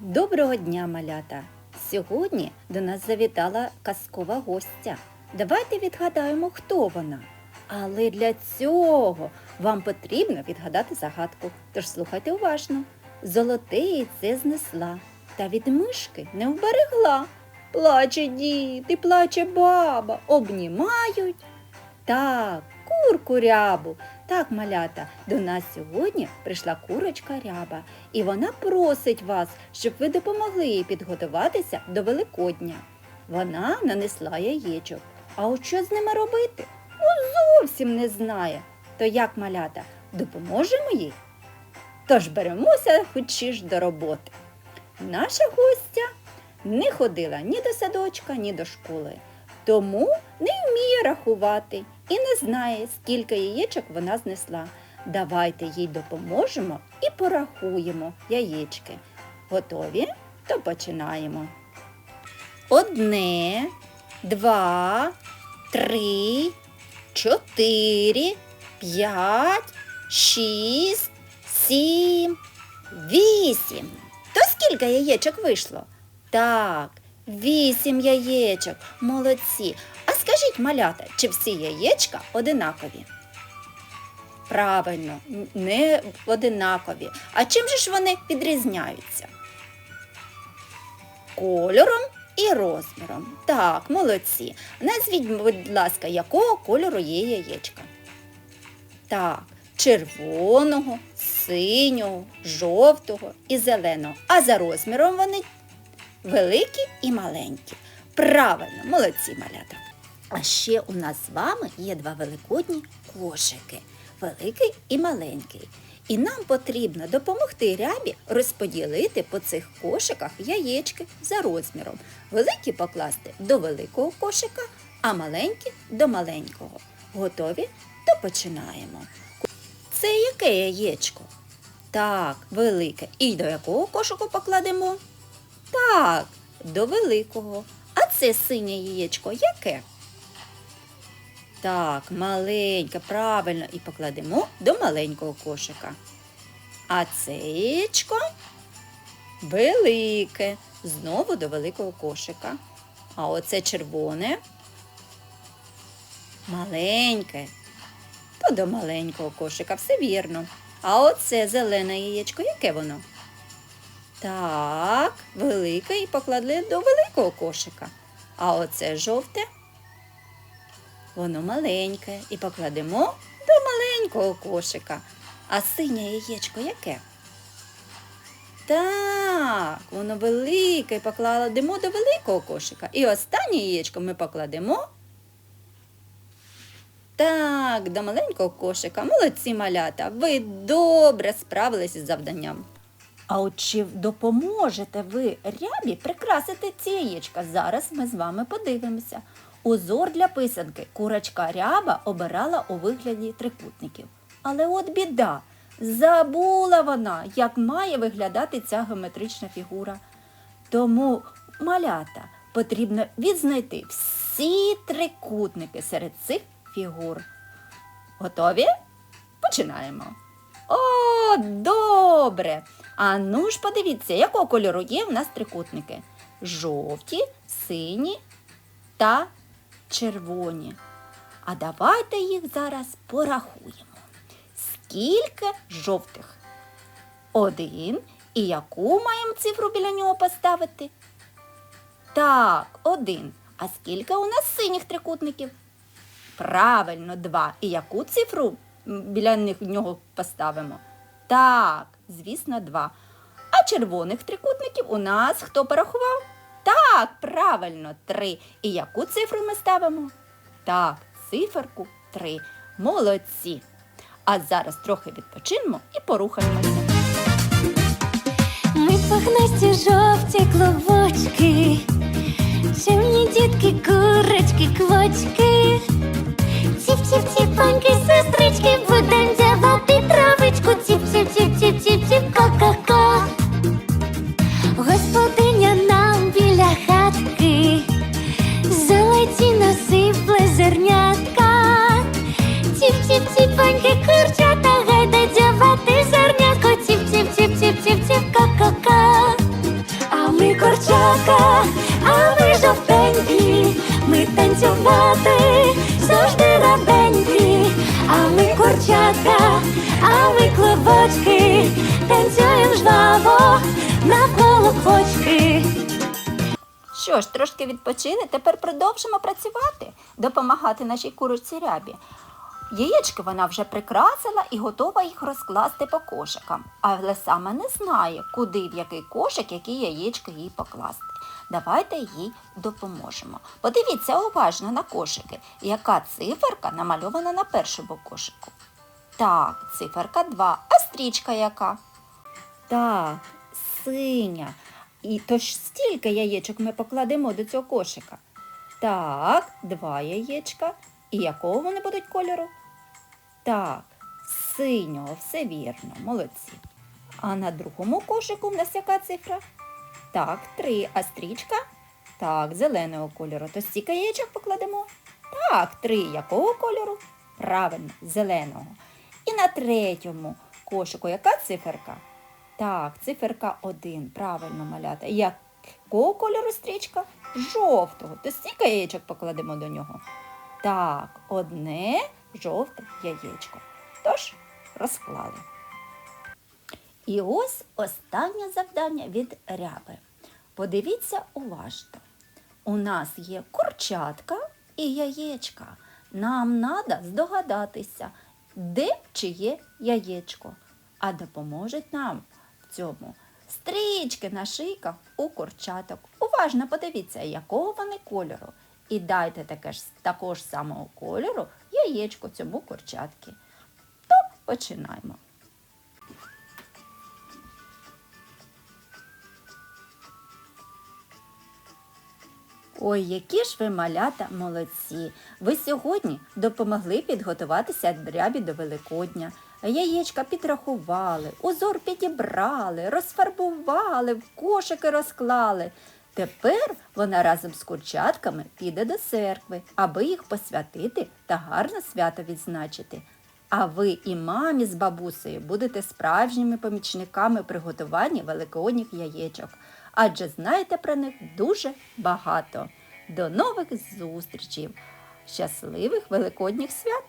Доброго дня, малята! Сьогодні до нас завітала казкова гостя. Давайте відгадаємо, хто вона. Але для цього вам потрібно відгадати загадку. Тож слухайте уважно. Золоте яйце знесла, та від мишки не вберегла. Плаче діти, плаче баба, обнімають. Так, курку рябу. Так, малята, до нас сьогодні прийшла курочка ряба, і вона просить вас, щоб ви допомогли їй підготуватися до Великодня. Вона нанесла яєчок. А от що з ними робити? Ну, зовсім не знає. То як малята, допоможемо їй? Тож беремося хочі ж до роботи. Наша гостя не ходила ні до садочка, ні до школи, тому не вміє рахувати і не знає, скільки яєчок вона знесла. Давайте їй допоможемо і порахуємо яєчки. Готові? То починаємо. Одне, два, три, чотири, п'ять, шість, сім, вісім. То скільки яєчок вийшло? Так, вісім яєчок. Молодці. А скажіть, малята, чи всі яєчка одинакові? Правильно, не одинакові. А чим же ж вони відрізняються? Кольором і розміром. Так, молодці. Назвіть, будь ласка, якого кольору є яєчка? Так, червоного, синього, жовтого і зеленого. А за розміром вони великі і маленькі. Правильно, молодці малята. А ще у нас з вами є два великодні кошики великий і маленький. І нам потрібно допомогти рябі розподілити по цих кошиках яєчки за розміром. Великі покласти до великого кошика, а маленькі до маленького. Готові? То починаємо. Це яке яєчко? Так, велике. І до якого кошику покладемо? Так, до великого. А це синє яєчко яке? Так, маленьке, правильно, і покладемо до маленького кошика. А це яєчко велике, знову до великого кошика. А оце червоне, маленьке, то до маленького кошика, все вірно. А оце зелене яєчко, яке воно? Так, велике і покладли до великого кошика. А оце жовте. Воно маленьке і покладемо до маленького кошика. А синє яєчко яке? Так, воно велике і покладемо до великого кошика. І останнє яєчко ми покладемо. Так, до маленького кошика. Молодці малята. Ви добре справилися з завданням. А от чи допоможете ви рябі прикрасити ці яєчка? Зараз ми з вами подивимося. Узор для писанки курочка ряба обирала у вигляді трикутників. Але от біда, забула вона, як має виглядати ця геометрична фігура. Тому, малята, потрібно відзнайти всі трикутники серед цих фігур. Готові? Починаємо. О, добре! А ну ж подивіться, якого кольору є в нас трикутники? Жовті, сині та червоні. А давайте їх зараз порахуємо. Скільки жовтих? Один. І яку маємо цифру біля нього поставити? Так, один. А скільки у нас синіх трикутників? Правильно, два. І яку цифру біля них нього поставимо? Так, звісно, два. А червоних трикутників у нас хто порахував? Так, правильно, три. І яку цифру ми ставимо? Так, циферку три. Молодці. А зараз трохи відпочинемо і порухаємося. Ми пухнасті жовті клубочки, чимні дітки, курочки, квочки. Ціп-ціп-ціпаньки, сестрички, будем дзявати господиня нам біля хатки, золоті насипле зернятка, тіп тіп тіпоньки курчата, гайда дявати зернятко, тіп тіп тіп тіп тіп тіп ка ка ка а ми курчака, а ми жовтенькі, ми танцювати завжди рабенькі, а ми курчатка, а ми клубочки, танцюємо жваво. Що ж, трошки відпочили, тепер продовжимо працювати, допомагати нашій курочці рябі. Яєчки вона вже прикрасила і готова їх розкласти по кошикам, але саме не знає, куди в який кошик, які яєчки їй покласти. Давайте їй допоможемо. Подивіться уважно на кошики, яка циферка намальована на першому кошику. Так, циферка 2, а стрічка яка? Так, синя. І тож стільки яєчок ми покладемо до цього кошика. Так, два яєчка. І якого вони будуть кольору? Так, синього, все вірно, молодці. А на другому кошику в нас яка цифра? Так, три. А стрічка? Так, зеленого кольору. То стільки яєчок покладемо? Так, три. Якого кольору? Правильно, зеленого. І на третьому кошику яка циферка? Так, циферка 1, правильно малята. Якого кольору стрічка? Жовтого. То стільки яєчок покладемо до нього. Так, одне жовте яєчко. Тож розклали. І ось останнє завдання від ряби. Подивіться уважно. У нас є курчатка і яєчка. Нам треба здогадатися, де чиє яєчко. А допоможуть нам цьому стрічки на шийках у курчаток. Уважно подивіться, якого вони кольору. І дайте таке ж, такого ж самого кольору яєчко цьому курчатки. То починаємо. Ой, які ж ви малята молодці! Ви сьогодні допомогли підготуватися дрябі до Великодня. Яєчка підрахували, узор підібрали, розфарбували, в кошики розклали. Тепер вона разом з курчатками піде до церкви, аби їх посвятити та гарно свято відзначити. А ви і мамі з бабусею будете справжніми помічниками приготування великодніх яєчок, адже знаєте про них дуже багато. До нових зустрічей! Щасливих великодніх свят!